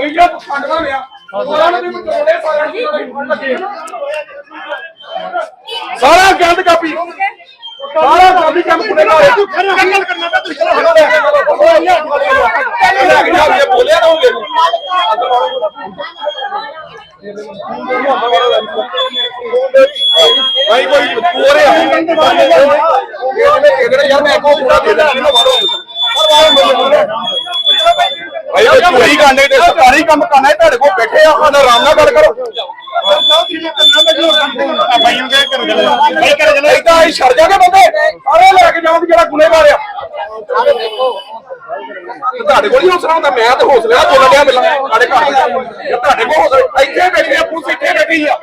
ਕੋਈ ਜਿਹੜਾ ਪਖੰਡਵਾ ਲਿਆ। ਉਹਨਾਂ ਨੂੰ ਵੀ ਬਚਾਉਣੇ ਸਾਰਿਆਂ ਨੂੰ ਫੜ ਲੱਗੇ। ਸਾਰਾ ਗੰਦ ਕਾਪੀ। ਸਾਰਾ ਕਾਪੀ ਕੰਮ ਕੁੜੇ ਨਾਲ। ਤੂੰ ਖੜਾ ਗੱਲ ਕਰਨਾ ਤਾਂ ਤੂੰ ਖੜਾ ਲੈ ਕੇ ਜਾ ਬੋਲਿਆ ਨਾ ਹੋਵੇ ਭਾਈ ਕੋਈ ਪੂਰੇ ਆ। ਇਹਦੇ ਯਾਰ ਮੈਂ ਕੋ ਪੂਰਾ ਦੇ ਦੇਣਾ ਨਾ। ਮਾਰੋ ਭਾਈ ਉਹ ਚੋਰੀ ਕਰਨੇ ਤੇ ਸਰਕਾਰੀ ਕੰਮ ਕਰਨਾ ਹੈ ਤੁਹਾਡੇ ਕੋਲ ਬੈਠੇ ਆ ਉਹਨਾਂ ਆਰਾਮ ਨਾਲ ਗੱਲ ਕਰੋ। ਭਾਈ ਨੂੰ ਕਹਿ ਕਰੋ ਚਲੋ। ਭਾਈ ਕਰ ਚਲੋ ਇਦਾਂ ਹੀ ਛੱਡ ਜਾਗੇ ਬੰਦੇ। ਸਾਰੇ ਲੈ ਕੇ ਜਾਓਗੇ ਜਿਹੜਾ ਗੁਨੇਗਾਰ ਆ ਤੇ ਤੁਹਾਡੇ ਕੋਲ ਹੀ ਹੌਸਲਾ ਹੁੰਦਾ ਮੈਂ ਤੇ ਹੌਸਲੇ ਮਿਲਾਂ ਸਾਡੇ ਘਰ ਦੇ। ਤੁਹਾਡੇ ਕੋਲ ਹੌਸਲਾ ਇੱਥੇ ਬੈਠੇ ਆ ਪੁਲਿਸ ਇੱਥੇ ਬੈਠੀ ਆ।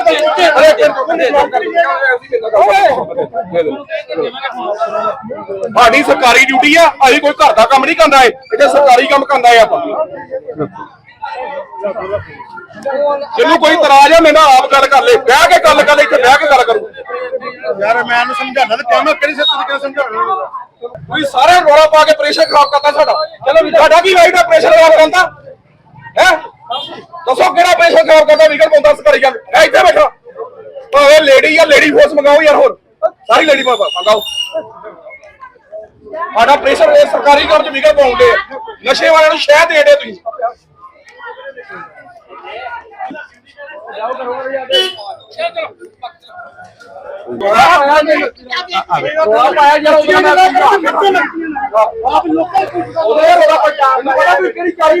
ਅਰੇ ਫਿਰ ਕੋਈ ਨਹੀਂ ਜਵਾਬ ਸਾਡੀ ਸਰਕਾਰੀ ਡਿਊਟੀ ਆ ਅਸੀਂ ਕੋਈ ਘਰ ਦਾ ਕੰਮ ਨਹੀਂ ਕਰਦਾ ਏ ਇੱਥੇ ਸਰਕਾਰੀ ਕੰਮ ਕਰਦਾ ਏ ਆਪਾਂ। ਜਿਹਨੂੰ ਕੋਈ ਇਤਰਾਜ਼ ਆ ਮੇਰੇ ਨਾਲ ਆਪ ਗੱਲ ਕਰ ਲੈ। ਬਹਿ ਕੇ ਗੱਲ ਕਰ ਲੈ ਇੱਥੇ ਬਹਿ ਕੇ ਗੱਲ ਕਰੂ। ਯਾਰ ਮੈਂ ਉਹਨੂੰ ਸਮਝਾਉਣਾ ਤੇ ਕਿਉਂ ਮੈਂ ਕਿਹੜੀ ਤਰੀਕੇ ਨਾਲ ਸਮਝਾਉਣਾ? ਤੁਸੀਂ ਸਾਰੇ ਰੋਲਾ ਪਾ ਕੇ ਪ੍ਰੈਸ਼ਰ ਖਰਾਬ ਕਰਤਾ ਸਾਡਾ। ਚਲੋ ਸਾਡਾ ਕੀ ਰਾਈਟ ਆ ਪ੍ਰੈਸ਼ਰ ਖਰਾਬ ਕਰਨ ਦਾ? ਹੈ? ਦੱਸੋ ਕਿਹੜਾ ਪ੍ਰੈਸ਼ਰ ਖਰਾਬ ਕਰਦਾ ਵਿਕਲ ਪਾਉਂਦਾ ਸਰਕਾਰੀ ਗੱਲ ਇੱਥੇ ਬੈਠਾ। ਭਾਵੇਂ ਲੇਡੀ ਆ ਲੇਡੀ ਫੋਰਸ ਮੰਗਾਓ ਯਾਰ ਹੋਰ ਸਾਰੀ ਲੇਡੀ ਮੰਗਾਓ ਸਾਡਾ ਪ੍ਰੈਸ਼ਰ ਇਹ ਸਰਕਾਰੀ ਕੰਮ ਚ ਵਿਕਲ ਪਾਉਂਦੇ ਨਸ਼ੇ ਵਾਲਿਆਂ ਨੂੰ ਸ਼ਹਿ ਦੇ ਤੁਸੀਂ ਆਪ ਲੋਕਾਂ ਉਹਦੇ ਰੋਲਾ ਪੱਟਾ ਇਹਨੂੰ ਪਤਾ ਵੀ ਕਿਹੜੀ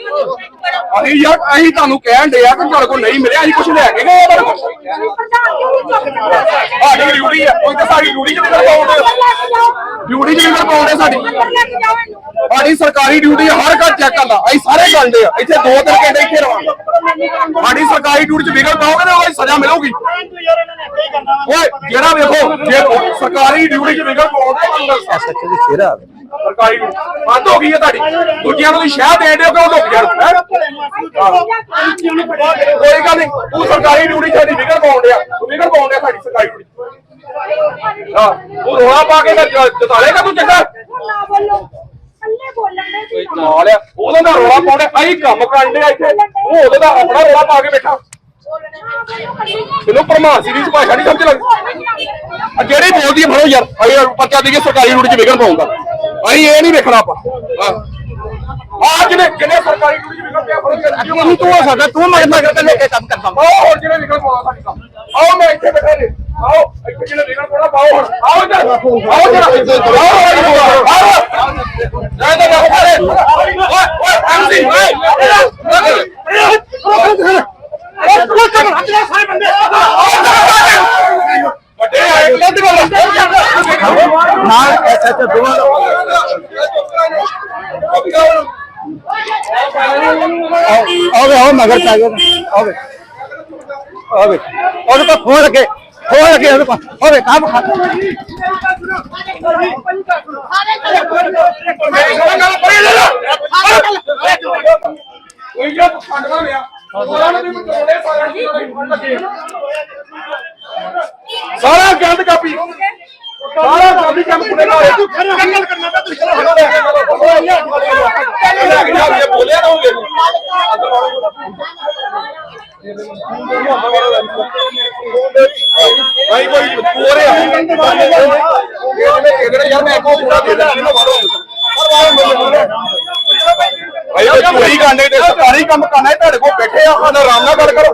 ਅਸੀਂ ਯਾਰ, ਅਸੀਂ ਤੁਹਾਨੂੰ ਕਹਿਣ ਦੇ ਆ ਕਿ ਤੁਹਾਡੇ ਕੋਲ ਨਹੀਂ ਮਿਲਿਆ, ਅਸੀਂ ਕੁਝ ਲੈ ਕੇ ਗਏ ਆ ਤੁਹਾਡੇ ਕੋਲ। ਸਾਡੀ ਡਿਊਟੀ ਆ ਉਹ ਤਾਂ ਸਾਡੀ ਡਿਊਟੀ ਚ ਨਿਕਲ ਡਿਊਟੀ ਚ ਨਿਕਲ ਸਾਡੀ। ਸਾਡੀ ਸਰਕਾਰੀ ਡਿਊਟੀ ਹਰ ਘਰ ਚੈੱਕ ਕਰਨਾ ਅਸੀਂ ਸਾਰੇ ਕਰਦੇ ਆ, ਇੱਥੇ ਦੋ ਤਿੰਨ ਘੰਟੇ ਇੱਥੇ ਰਵਾਂਗੇ। ਸਾਡੀ ਸਰਕਾਰੀ ਡਿਊਟੀ ਚ ਵਿਗੜ ਪਾਓਗੇ ਨਾ ਉਹ ਸਜ਼ਾ ਮਿਲੂਗੀ। ਓਏ, ਜਿਹੜਾ ਵੇਖੋ, ਜੇ ਸਰਕਾਰੀ ਡਿਊਟੀ ਚ ਵਿਗੜ ਪਾਓਗੇ ਸੱਚ। ਦੀ ਸ਼ੇਰਾ ਸਰਕਾਰੀ ਬੰਦ ਹੋ ਗਈ ਹੈ ਤੁਹਾਡੀ। ਦੂਜਿਆਂ ਨੂੰ ਸ਼ਹਿ ਦੇ ਦਿਓ ਕਿਉਂ ਲੁਕ ਜਾਣ। ਕੋਈ ਗੱਲ ਨਹੀਂ। ਤੂੰ ਸਰਕਾਰੀ ਡਿਊਟੀ ਸਾਡੀ ਵਿਗੜ ਪਾਉਣ ਡਿਆ। ਤੂੰ ਵਿਗੜ ਪਾਉਣ ਡਿਆ ਸਾਡੀ ਸਰਕਾਰੀ ਡਿਊਟੀ ਹਾਂ। ਤੂੰ ਰੋਲਾ ਪਾ ਕੇ ਜਤਾਲੇਗਾ ਤੂੰ ਚੰਗਾ। ਨਾ ਬੋਲੋ ਨਾਲ ਆ। ਉਹਦਾ ਦਾ ਰੋਲਾ ਪਾਉਂਦੇ ਅਸੀਂ ਕੰਮ ਕਰਨ ਡਿਆ ਇੱਥੇ। ਉਹ ਉਹਦਾ ਦਾ ਆਪਣਾ ਰੋਲਾ ਪਾ ਕੇ ਬੈਠਾ। ਤੈਨੂੰ ਪਰਮਾਰ ਦੀ ਭਾਸ਼ਾ ਨਹੀਂ ਸਮਝ ਲੱਗਦੀ ਆ ਜਿਹੜੀ ਬੋਲਦੀ ਹੈ ਫੜੋ ਯਾਰ। ਅਸੀਂ ਪਰਚਾ ਦੇਈਏ ਸਰਕਾਰੀ ਡਿਊਟੀ ਚ ਵਿਗੜ ਪਾਉਂਦਾ ਅਸੀਂ ਇਹ ਨਹੀਂ ਵੇਖਣਾ ਆਪਾਂ। ਆ ਜਿਹਨੇ ਜਿਹਨੇ ਸਰਕਾਰੀ ਡਿਊਟੀ ਵਿਗੜ ਪਿਆ ਯਾਰ ਤੂੰ ਤੂੰ ਸਕਦਾ ਤੂੰ ਮਗਰ ਮਗਰ ਤੇ ਲੈ ਕੇ ਕੰਮ ਕਰਦਾ। ਆਓ ਹੁਣ ਜਿਹਨੇ ਵਿਗੜ ਪਾਉਣਾ ਸਾਡੀ ਕੰਮ। ਆਓ ਮੈਂ ਇੱਥੇ ਬੈਠਾ ਜੀ। ਆਓ ਇੱਥੇ ਜਿਹਨੇ ਵਿਗੜ ਪਾਉਣਾ ਪਾਓ ਹੁਣ। ਆਓ ਇੱਧਰ। ਆਓ ਜਰਾ ਆਓ ਆਓ ਜਾ ਜਾ ਜਾ ਓਏ ਓਏ ਐਮਸੀ ਓਏ। ਵੱਡੇ ਆਏ ਲੱਦ ਨਾਲ ਐਸਐਚ ਦੋਵਾਂ ਆਵੇ ਆਓ ਮਗਰ ਪੈ ਗਿਆ ਆਵੇ ਆਵੇ ਉਹਦੇ ਕੋਲ ਫੋਨ ਲੱਗੇ। ਫੋਨ ਲੱਗੇ ਉਹਦੇ ਕੋਲ। ਆਵੇ ਕੰਮ ਖਾ ਕੋਈ ਜਿਹੜਾ ਪਖੰਡਵਾ ਲਿਆ? ਉਹਨਾਂ ਨੂੰ ਵੀ ਬਚਾਉਣੇ ਸਾਰਿਆਂ ਨੂੰ ਲੱਗੇ ਸਾਰਾ ਗੰਦ ਕਾਪੀ। ਸਾਰਾ ਕਾਪੀ ਕੰਮ ਕੁੜੇ ਨਾਲ ਤੂੰ ਖੜਾ ਗੱਲ ਕਰਨਾ ਤਾਂ ਤੂੰ ਖੜਾ ਲੈ ਕੇ ਜਾ ਜੇ ਬੋਲਿਆ ਨਾ ਹੋਵੇ ਭਾਈ ਕੋਈ ਪੂਰੇ ਆ ਇਹਦੇ ਯਾਰ। ਮੈਂ ਕੋ ਪੂਰਾ ਦੇ ਦੇਣਾ ਨਾ ਮਾਰੋ ਭਾਈ ਉਹ ਚੋਰੀ ਕਰਨੇ। ਤੇ ਸਰਕਾਰੀ ਕੰਮ ਕਰਨਾ। ਹੈ ਤੁਹਾਡੇ ਕੋਲ ਬੈਠੇ ਆ। ਆਰਾਮ ਨਾਲ ਗੱਲ ਕਰੋ।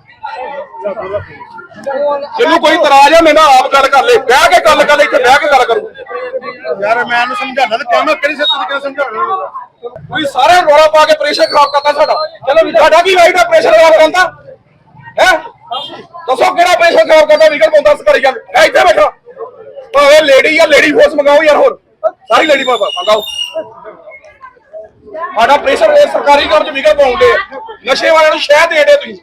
ਜਿਹਨੂੰ ਕੋਈ ਇਤਰਾਜ਼ ਆ ਮੇਰੇ ਨਾਲ ਆਪ ਗੱਲ ਕਰ ਲੈ। ਬਹਿ ਕੇ ਗੱਲ ਕਰ ਲੈ ਇੱਥੇ ਬਹਿ ਕੇ ਗੱਲ ਕਰੂ। ਯਾਰ ਮੈਂ ਇਹਨੂੰ ਸਮਝਾਉਣਾ ਤੇ ਕਿਹਾ ਮੈਂ ਕਿਹੜੇ ਸਿਰ ਤਰੀਕੇ ਨਾਲ ਸਮਝਾਉਣਾ? ਤੁਸੀਂ ਸਾਰੇ ਰੋਲਾ ਪਾ ਕੇ ਪ੍ਰੈਸ਼ਰ ਖਰਾਬ ਕਰਤਾ ਸਾਡਾ। ਚਲੋ ਸਾਡਾ ਕੀ ਰਾਈਟ ਪ੍ਰੈਸ਼ਰ ਖਰਾਬ ਕਰਨ ਦਾ? ਹੈ? ਦੱਸੋ ਕਿਹੜਾ ਪ੍ਰੈਸ਼ਰ ਖਰਾਬ ਕਰਦਾ ਵਿਕਲ ਪਾਉਂਦਾ ਸਰਕਾਰੀ ਗੱਲ ਐ ਇੱਥੇ ਬੈਠਾ। ਭਾਵੇਂ ਲੇਡੀ ਆ ਲੇਡੀ ਫੋਰਸ ਮੰਗਾਓ ਯਾਰ ਹੋਰ। ਸਾਰੀ ਲੇਡੀ ਮੰਗਾਓ। ਸਾਡਾ ਪ੍ਰੈਸ਼ਰ ਇਹ ਸਰਕਾਰੀ ਕੰਮ ਚ ਵਿਕਲ ਪਾਉਂਦੇ। ਨਸ਼ੇ ਵਾਲਿਆਂ ਨੂੰ ਸ਼ਹਿ ਦੇ ਦੇ ਤੁਸੀਂ।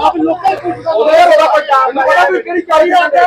ਆਪ ਲੋਕਾਂ ਉਹਦੇ ਰੋਲਾ ਪੱਟਾ ਇਹਨੂੰ ਪਤਾ ਵੀ ਕਿਹੜੀ ਚਾਹੀ ਜਾਂਦੇ ਆ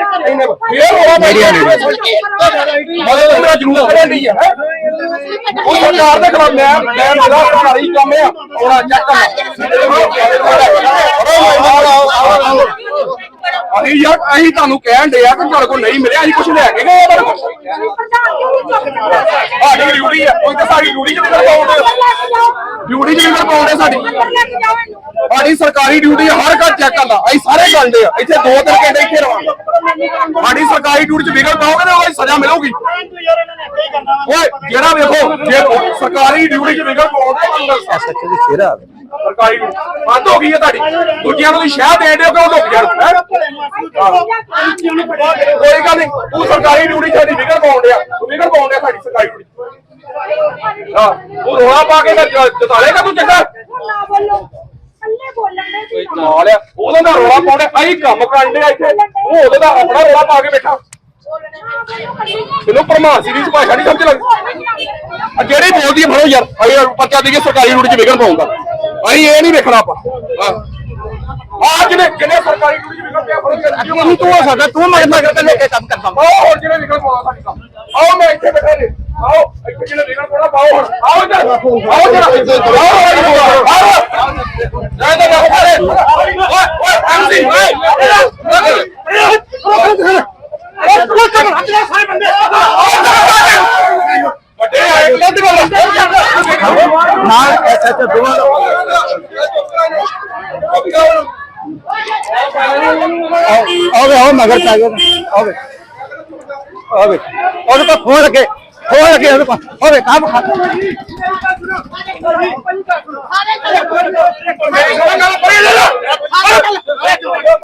ਮੇਰਾ ਉਹ ਸਰਕਾਰ ਦੇ ਖਿਲਾਫ ਮੈਂ ਮੈਂ ਮੇਰਾ ਸਰਕਾਰੀ ਕੰਮ ਆ ਉਹਨਾਂ ਚੈੱਕ ਅਸੀਂ ਯਾਰ ਅਸੀਂ ਤੁਹਾਨੂੰ ਕਹਿਣ ਦੇ ਆ ਕਿ ਤੁਹਾਡੇ ਕੋਲ ਨਹੀਂ ਮਿਲਿਆ ਅਸੀਂ ਕੁਝ ਲੈ ਕੇ ਗਏ ਆ ਸਾਡੀ ਡਿਊਟੀ ਆ ਉਹ ਤਾਂ ਸਾਡੀ ਡਿਊਟੀ ਚ ਵੀ ਕਰ ਪਾਉਂਦੇ। ਡਿਊਟੀ ਚ ਵੀ ਕਰ ਪਾਉਂਦੇ ਸਾਡੀ। ਸਾਡੀ ਸਰਕਾਰੀ ਡਿਊਟੀ ਆ ਹਰ ਘਰ ਚੈੱਕ ਕਰਨਾ ਅਸੀਂ ਸਾਰੇ ਕਰਦੇ ਆ ਇੱਥੇ ਦੋ ਤਿੰਨ ਘੰਟੇ ਇੱਥੇ ਰਵਾਂਗੇ। ਸਾਡੀ ਸਰਕਾਰੀ ਡਿਊਟੀ ਚ ਵਿਗੜ ਪਾਓਗੇ ਨਾ ਉਹ ਸਜ਼ਾ ਮਿਲੂਗੀ। ਓਏ ਜਿਹੜਾ ਵੇਖੋ ਜੇ ਸਰਕਾਰੀ ਡਿਊਟੀ ਚ ਵਿਗੜ ਪਾਓਗੇ ਤਾਂ ਐਸਐਚਓ ਦੀ ਸ਼ੇਰਾ ਸਰਕਾਰੀ ਬੰਦ ਹੋ ਗਈ ਹੈ ਤੁਹਾਡੀ। ਦੂਜਿਆਂ ਨੂੰ ਸ਼ਹਿ ਦੇ ਦਿਓ ਕਿਉਂ ਲੁਕ ਜਾਣ? ਕੋਈ ਗੱਲ ਨਹੀਂ ਤੂੰ ਸਰਕਾਰੀ ਡਿਊਟੀ ਸਾਡੀ ਵਿਗੜ ਪਾਉਣ ਡਿਆ। ਤੂੰ ਵਿਗੜ ਪਾਉਣ ਡਿਆ ਸਾਡੀ ਸਰਕਾਰੀ ਡਿਊਟੀ ਹਾਂ ਉਹ ਰੋਲਾ ਪਾ ਕੇ ਜਤਾਲੇਗਾ ਤੂੰ ਚੰਗਾ। ਨਾ ਬੋਲੋ ਪੱਲੇ ਦੇ ਨਾਲ ਆ। ਉਹਦਾ ਦਾ ਰੋਲਾ ਪਾਉਂਦੇ ਅਸੀਂ ਕੰਮ ਕਰਨ ਡਿਆ ਇੱਥੇ। ਉਹ ਉਹਦਾ ਦਾ ਆਪਣਾ ਰੋਲਾ ਪਾ ਕੇ ਬੈਠਾ। ਤੈਨੂੰ ਪਰਮਾਰ ਸੀਰੀਜ਼ ਭਾਸ਼ਾ ਨਹੀਂ ਸਮਝ ਲੱਗਦੀ। ਆ ਜਿਹੜੀ ਬੋਲਦੀ ਹੈ ਫੜੋ ਯਾਰ। ਅਸੀਂ ਪਰਚਾ ਦੇਈਏ ਸਰਕਾਰੀ ਡਿਊਟੀ ਚ ਵਿਗੜ ਪਾਉਂਦਾ। ਅਸੀਂ ਇਹ ਨਹੀਂ ਵੇਖਣਾ ਆਪਾਂ। ਆ ਜਿਹਨੇ ਜਿਹਨੇ ਸਰਕਾਰੀ ਡਿਊਟੀ ਚ ਵਿਗੜ ਪਿਆ ਫੜੋ ਯਾਰ। ਤੂੰ ਤੂੰ ਹੋ ਸਕਦਾ ਤੂੰ ਮਗਰ ਮਗਰ ਤੇ ਲੈ ਕੇ ਕੰਮ ਕਰਦਾ। ਆਓ ਹੁਣ ਜਿਹਨੇ ਵਿਗੜ ਪਾਉਣਾ ਸਾਡੀ ਕੰਮ। ਆਓ ਮੈਂ ਇੱਥੇ ਬੈਠਾ ਜੀ। ਆਓ ਇੱਥੇ ਜਿਹਨੇ ਵਿਗੜ ਪਾਉਣਾ ਪਾਓ ਹੁਣ। ਆਓ ਇੱਧਰ। ਆਓ ਜਰਾ ਆਓ ਆਓ। ਨਾਲ ਐਸਐਚਓ ਦੋਵਾਂ ਆਵੇ ਆਓ ਮਗਰ ਪੈ ਗਿਆ ਆਵੇ ਆਵੇ ਉਹਦੇ ਕੋਲ ਫੋਨ ਲੱਗੇ। ਹੋਰ ਅੱਗੇ ਹੋਵੇ ਹੋਵੇ ਕੰਮ ਖਾ ਲੈ ਲੈ